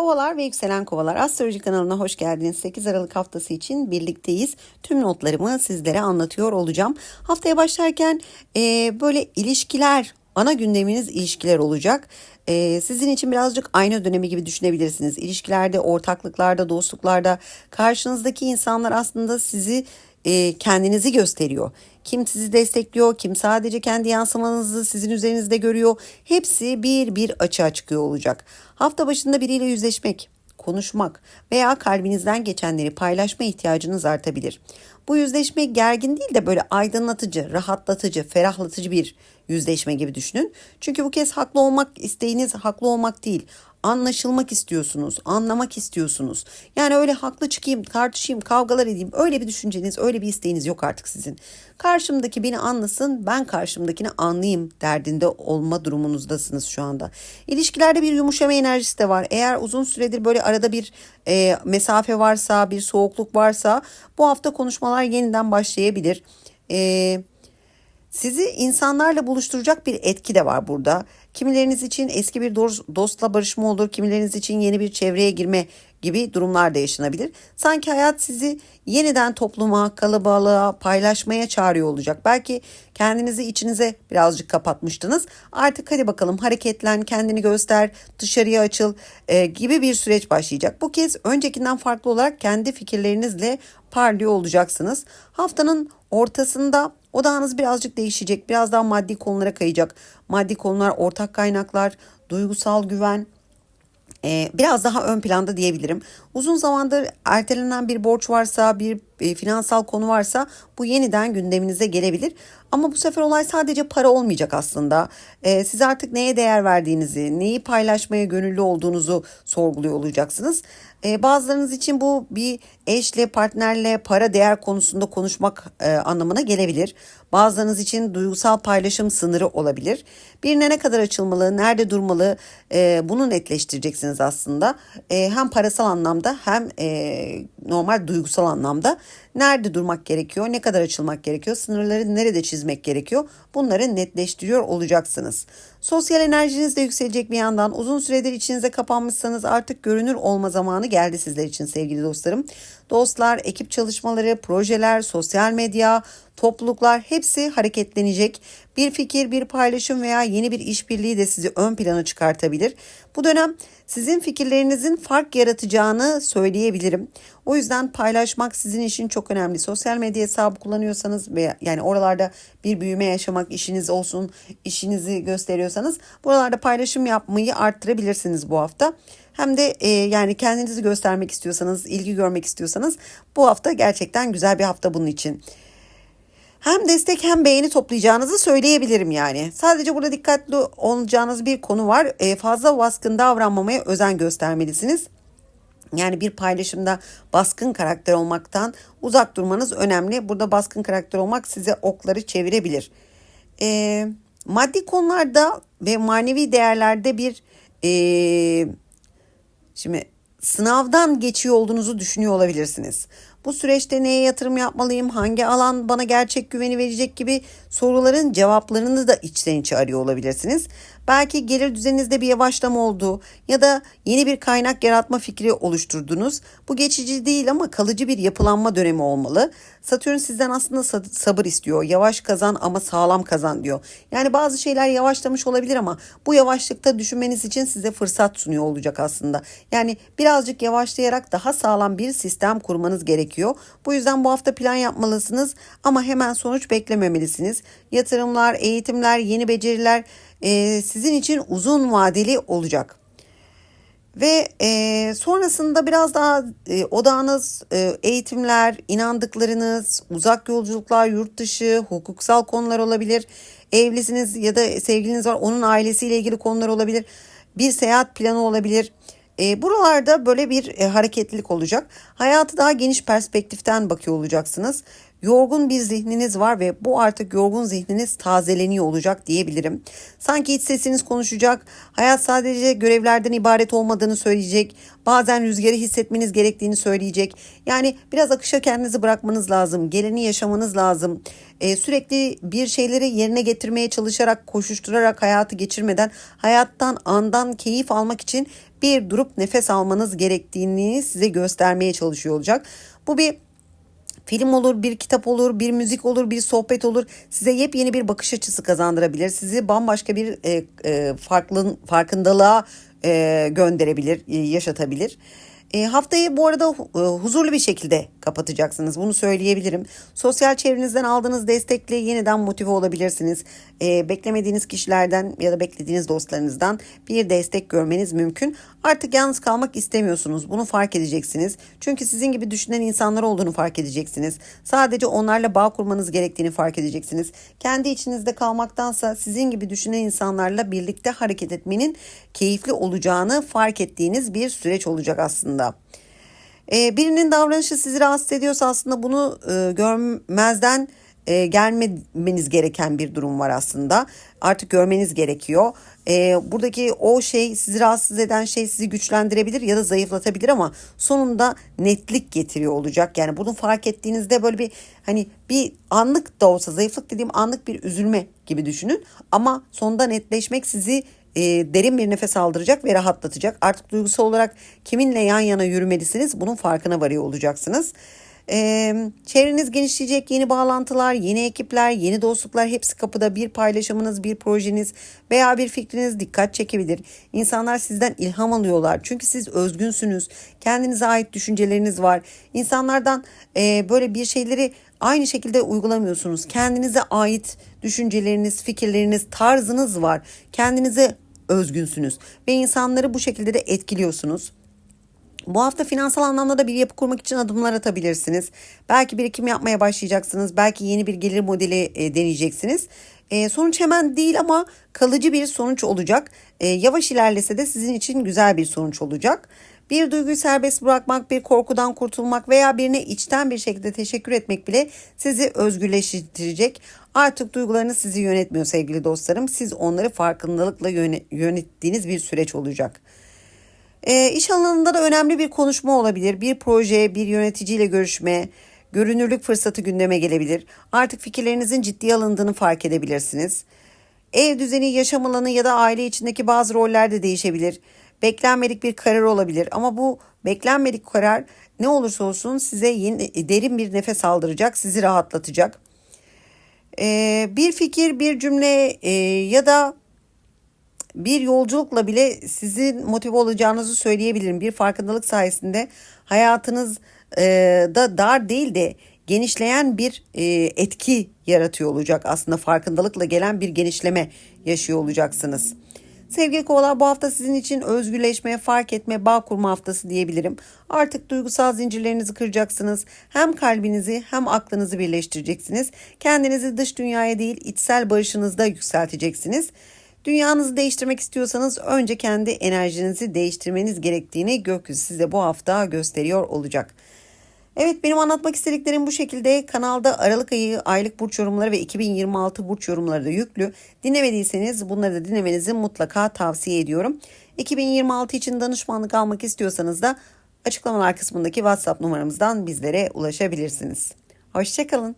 Kovalar ve yükselen kovalar astroloji kanalına hoş geldiniz. 8 Aralık haftası için birlikteyiz. Tüm notlarımı sizlere anlatıyor olacağım. Haftaya başlarken e, böyle ilişkiler, ana gündeminiz ilişkiler olacak. E, sizin için birazcık aynı dönemi gibi düşünebilirsiniz. İlişkilerde, ortaklıklarda, dostluklarda karşınızdaki insanlar aslında sizi e, kendinizi gösteriyor. Kim sizi destekliyor, kim sadece kendi yansımanızı sizin üzerinizde görüyor. Hepsi bir bir açığa çıkıyor olacak. Hafta başında biriyle yüzleşmek, konuşmak veya kalbinizden geçenleri paylaşma ihtiyacınız artabilir. Bu yüzleşme gergin değil de böyle aydınlatıcı, rahatlatıcı, ferahlatıcı bir yüzleşme gibi düşünün. Çünkü bu kez haklı olmak isteğiniz haklı olmak değil anlaşılmak istiyorsunuz, anlamak istiyorsunuz. Yani öyle haklı çıkayım, tartışayım, kavgalar edeyim. Öyle bir düşünceniz, öyle bir isteğiniz yok artık sizin. Karşımdaki beni anlasın, ben karşımdakini anlayayım derdinde olma durumunuzdasınız şu anda. İlişkilerde bir yumuşama enerjisi de var. Eğer uzun süredir böyle arada bir e, mesafe varsa, bir soğukluk varsa bu hafta konuşmalar yeniden başlayabilir. Eee sizi insanlarla buluşturacak bir etki de var burada. Kimileriniz için eski bir dostla barışma olur, kimileriniz için yeni bir çevreye girme gibi durumlar da yaşanabilir. Sanki hayat sizi yeniden topluma, kalabalığa, paylaşmaya çağırıyor olacak. Belki kendinizi içinize birazcık kapatmıştınız. Artık hadi bakalım hareketlen, kendini göster, dışarıya açıl e, gibi bir süreç başlayacak. Bu kez öncekinden farklı olarak kendi fikirlerinizle parlıyor olacaksınız. Haftanın ortasında Odağınız birazcık değişecek. Biraz daha maddi konulara kayacak. Maddi konular, ortak kaynaklar, duygusal güven, ee, biraz daha ön planda diyebilirim. Uzun zamandır ertelenen bir borç varsa, bir e, finansal konu varsa bu yeniden gündeminize gelebilir. Ama bu sefer olay sadece para olmayacak aslında. Ee, siz artık neye değer verdiğinizi, neyi paylaşmaya gönüllü olduğunuzu sorguluyor olacaksınız. Ee, bazılarınız için bu bir eşle, partnerle para değer konusunda konuşmak e, anlamına gelebilir. Bazılarınız için duygusal paylaşım sınırı olabilir. Birine ne kadar açılmalı, nerede durmalı e, bunu netleştireceksiniz aslında. E, hem parasal anlamda hem e, normal duygusal anlamda nerede durmak gerekiyor, ne kadar açılmak gerekiyor, sınırları nerede çizmek gerekiyor bunları netleştiriyor olacaksınız. Sosyal enerjiniz de yükselecek bir yandan uzun süredir içinize kapanmışsanız artık görünür olma zamanı geldi sizler için sevgili dostlarım. Dostlar, ekip çalışmaları, projeler, sosyal medya, topluluklar hepsi hareketlenecek. Bir fikir, bir paylaşım veya yeni bir işbirliği de sizi ön plana çıkartabilir. Bu dönem sizin fikirlerinizin fark yaratacağını söyleyebilirim. O yüzden paylaşmak sizin için çok önemli. Sosyal medya hesabı kullanıyorsanız veya yani oralarda bir büyüme yaşamak işiniz olsun, işinizi gösteriyorsanız buralarda paylaşım yapmayı arttırabilirsiniz bu hafta. Hem de e, yani kendinizi göstermek istiyorsanız, ilgi görmek istiyorsanız bu hafta gerçekten güzel bir hafta bunun için hem destek hem beğeni toplayacağınızı söyleyebilirim yani. Sadece burada dikkatli olacağınız bir konu var. E, fazla baskın davranmamaya özen göstermelisiniz. Yani bir paylaşımda baskın karakter olmaktan uzak durmanız önemli. Burada baskın karakter olmak size okları çevirebilir. E, maddi konularda ve manevi değerlerde bir e, şimdi sınavdan geçiyor olduğunuzu düşünüyor olabilirsiniz. Bu süreçte neye yatırım yapmalıyım, hangi alan bana gerçek güveni verecek gibi soruların cevaplarını da içten içe arıyor olabilirsiniz. Belki gelir düzeninizde bir yavaşlama oldu ya da yeni bir kaynak yaratma fikri oluşturdunuz. Bu geçici değil ama kalıcı bir yapılanma dönemi olmalı. Satürn sizden aslında sabır istiyor. Yavaş kazan ama sağlam kazan diyor. Yani bazı şeyler yavaşlamış olabilir ama bu yavaşlıkta düşünmeniz için size fırsat sunuyor olacak aslında. Yani birazcık yavaşlayarak daha sağlam bir sistem kurmanız gerekiyor. Bu yüzden bu hafta plan yapmalısınız ama hemen sonuç beklememelisiniz. Yatırımlar, eğitimler, yeni beceriler e, sizin için uzun vadeli olacak. Ve e, sonrasında biraz daha e, odağınız e, eğitimler, inandıklarınız, uzak yolculuklar, yurt dışı, hukuksal konular olabilir. Evlisiniz ya da sevgiliniz var onun ailesiyle ilgili konular olabilir. Bir seyahat planı olabilir. E, buralarda böyle bir e, hareketlilik olacak. Hayatı daha geniş perspektiften bakıyor olacaksınız yorgun bir zihniniz var ve bu artık yorgun zihniniz tazeleniyor olacak diyebilirim. Sanki iç sesiniz konuşacak, hayat sadece görevlerden ibaret olmadığını söyleyecek, bazen rüzgarı hissetmeniz gerektiğini söyleyecek. Yani biraz akışa kendinizi bırakmanız lazım, geleni yaşamanız lazım. Ee, sürekli bir şeyleri yerine getirmeye çalışarak, koşuşturarak hayatı geçirmeden, hayattan, andan keyif almak için bir durup nefes almanız gerektiğini size göstermeye çalışıyor olacak. Bu bir film olur, bir kitap olur, bir müzik olur, bir sohbet olur. Size yepyeni bir bakış açısı kazandırabilir. Sizi bambaşka bir e, e, farklı farkındalığa e, gönderebilir, e, yaşatabilir. E, haftayı bu arada e, huzurlu bir şekilde kapatacaksınız. Bunu söyleyebilirim. Sosyal çevrenizden aldığınız destekle yeniden motive olabilirsiniz. E, beklemediğiniz kişilerden ya da beklediğiniz dostlarınızdan bir destek görmeniz mümkün. Artık yalnız kalmak istemiyorsunuz. Bunu fark edeceksiniz. Çünkü sizin gibi düşünen insanlar olduğunu fark edeceksiniz. Sadece onlarla bağ kurmanız gerektiğini fark edeceksiniz. Kendi içinizde kalmaktansa sizin gibi düşünen insanlarla birlikte hareket etmenin keyifli olacağını fark ettiğiniz bir süreç olacak aslında. Ee, birinin davranışı sizi rahatsız ediyorsa aslında bunu e, görmezden e, gelmeniz gereken bir durum var aslında. Artık görmeniz gerekiyor. E, buradaki o şey sizi rahatsız eden şey sizi güçlendirebilir ya da zayıflatabilir ama sonunda netlik getiriyor olacak. Yani bunu fark ettiğinizde böyle bir hani bir anlık da olsa zayıflık dediğim anlık bir üzülme gibi düşünün. Ama sonunda netleşmek sizi e, derin bir nefes aldıracak ve rahatlatacak. Artık duygusal olarak kiminle yan yana yürümelisiniz bunun farkına varıyor olacaksınız. E, çevreniz genişleyecek yeni bağlantılar, yeni ekipler, yeni dostluklar hepsi kapıda. Bir paylaşımınız, bir projeniz veya bir fikriniz dikkat çekebilir. İnsanlar sizden ilham alıyorlar. Çünkü siz özgünsünüz. Kendinize ait düşünceleriniz var. İnsanlardan e, böyle bir şeyleri aynı şekilde uygulamıyorsunuz. Kendinize ait düşünceleriniz, fikirleriniz, tarzınız var. Kendinize özgünsünüz ve insanları bu şekilde de etkiliyorsunuz. Bu hafta finansal anlamda da bir yapı kurmak için adımlar atabilirsiniz. Belki birikim yapmaya başlayacaksınız. Belki yeni bir gelir modeli e, deneyeceksiniz. E, sonuç hemen değil ama kalıcı bir sonuç olacak. E, yavaş ilerlese de sizin için güzel bir sonuç olacak. Bir duyguyu serbest bırakmak, bir korkudan kurtulmak veya birine içten bir şekilde teşekkür etmek bile sizi özgürleştirecek. Artık duygularınız sizi yönetmiyor sevgili dostlarım. Siz onları farkındalıkla yönettiğiniz bir süreç olacak. E, iş alanında da önemli bir konuşma olabilir. Bir proje, bir yöneticiyle görüşme, görünürlük fırsatı gündeme gelebilir. Artık fikirlerinizin ciddiye alındığını fark edebilirsiniz. Ev düzeni, yaşam alanı ya da aile içindeki bazı roller de değişebilir. Beklenmedik bir karar olabilir ama bu beklenmedik karar ne olursa olsun size yeni, derin bir nefes aldıracak, sizi rahatlatacak. Ee, bir fikir, bir cümle e, ya da bir yolculukla bile sizin motive olacağınızı söyleyebilirim. Bir farkındalık sayesinde hayatınız e, da dar değil de genişleyen bir e, etki yaratıyor olacak. Aslında farkındalıkla gelen bir genişleme yaşıyor olacaksınız. Sevgili kovalar bu hafta sizin için özgürleşme, fark etme, bağ kurma haftası diyebilirim. Artık duygusal zincirlerinizi kıracaksınız. Hem kalbinizi hem aklınızı birleştireceksiniz. Kendinizi dış dünyaya değil içsel barışınızda yükselteceksiniz. Dünyanızı değiştirmek istiyorsanız önce kendi enerjinizi değiştirmeniz gerektiğini gökyüzü size bu hafta gösteriyor olacak. Evet benim anlatmak istediklerim bu şekilde. Kanalda Aralık ayı aylık burç yorumları ve 2026 burç yorumları da yüklü. Dinlemediyseniz bunları da dinlemenizi mutlaka tavsiye ediyorum. 2026 için danışmanlık almak istiyorsanız da açıklamalar kısmındaki WhatsApp numaramızdan bizlere ulaşabilirsiniz. Hoşçakalın.